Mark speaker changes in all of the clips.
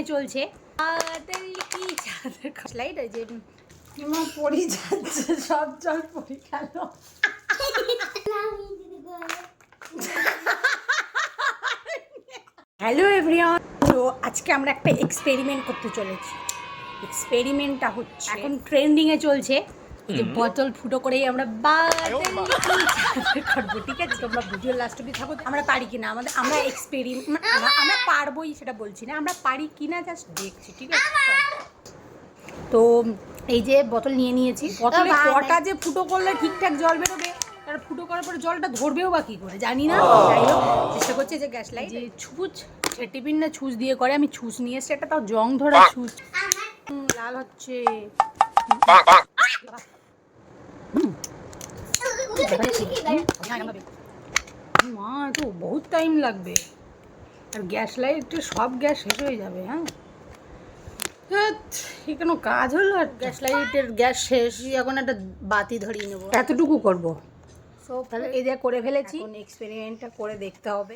Speaker 1: এ চলছে। যে
Speaker 2: পড়ি যাচ্ছে সব জল পড়ি গেল।
Speaker 1: হ্যালো এভরিওয়ান তো আজকে আমরা একটা এক্সপেরিমেন্ট করতে চলেছি। এক্সপেরিমেন্টটা হচ্ছে এখন ট্রেন্ডিংয়ে চলছে। যে বোতল ফুটো করেই আমরা করব ঠিক আছে? তোমরা ভিডিও লাস্ট অব্দি থাকো। আমরা পারি কিনা? আমাদের আমরা এক্সপেরিমেন্ট আমরা পারবোই সেটা বলছি না। আমরা পারি কিনা জাস্ট দেখছি ঠিক আছে? তো এই যে বোতল নিয়ে নিয়েছি। বোতলে কটা যে ফুটো করলে ঠিকঠাক জল বেরোবে? তার ফুটো করার পরে জলটা ধরবেও বা কি করে? জানি না। যাই হোক চেষ্টা করছি যে গ্যাস লাইট যে ছুঁচ টিফিন না ছুঁচ দিয়ে করে আমি ছুঁচ নিয়ে এসেছি। এটা তাও জং ধরা ছুঁচ। হুম, লাল হচ্ছে। মা তো বহুত টাইম লাগবে আর গ্যাস লাইটে সব গ্যাস শেষ হয়ে যাবে হ্যাঁ ধ্যাৎ, এ কেন কাজ হলো আর গ্যাস লাইটের গ্যাস শেষ এখন একটা বাতি ধরিয়ে নেব এতটুকু করব সো তাহলে এই যে করে ফেলেছি এক্সপেরিমেন্টটা করে দেখতে হবে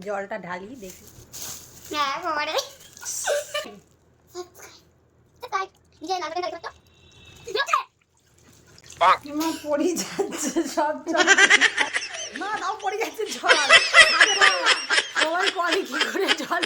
Speaker 1: জলটা ঢালি দেখি
Speaker 3: হ্যাঁ
Speaker 2: মা পড়ে যাচ্ছে সব
Speaker 1: মা তাও পড়ে যাচ্ছে জল সবাই করে কি করে জল